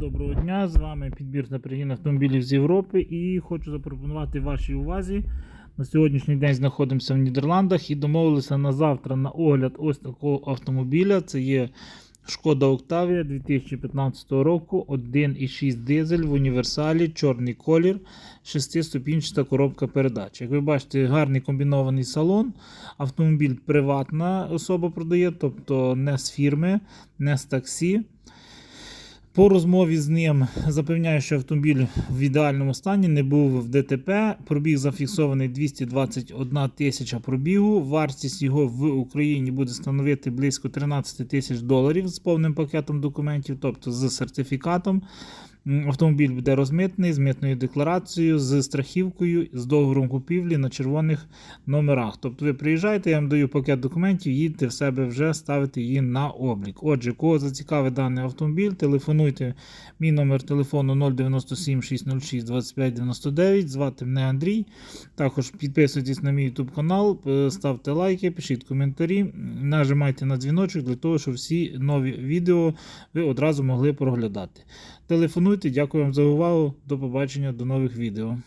доброго дня! З вами підбір та пригін автомобілів з Європи і хочу запропонувати вашій увазі. На сьогоднішній день знаходимося в Нідерландах і домовилися на завтра на огляд ось такого автомобіля. Це є Шкода Октавія 2015 року, 1,6 дизель в універсалі, чорний колір, 6-ступінчата коробка передач. Як ви бачите, гарний комбінований салон. Автомобіль приватна особа продає, тобто не з фірми, не з таксі. По розмові з ним запевняю, що автомобіль в ідеальному стані не був в ДТП. Пробіг зафіксований 221 тисяча пробігу. Вартість його в Україні буде становити близько 13 тисяч доларів з повним пакетом документів, тобто з сертифікатом. Автомобіль буде розмитний з митною декларацією, з страхівкою, з договором купівлі на червоних номерах. Тобто ви приїжджаєте, я вам даю пакет документів, їдете в себе вже ставити її на облік. Отже, кого зацікавить даний автомобіль, телефонуйте. Мій номер телефону 097 606 25 99. Звати мене Андрій. Також підписуйтесь на мій YouTube канал, е, ставте лайки, пишіть коментарі, нажимайте на дзвіночок для того, щоб всі нові відео ви одразу могли проглядати. Телефонуйте, дякую вам за увагу. До побачення, до нових відео.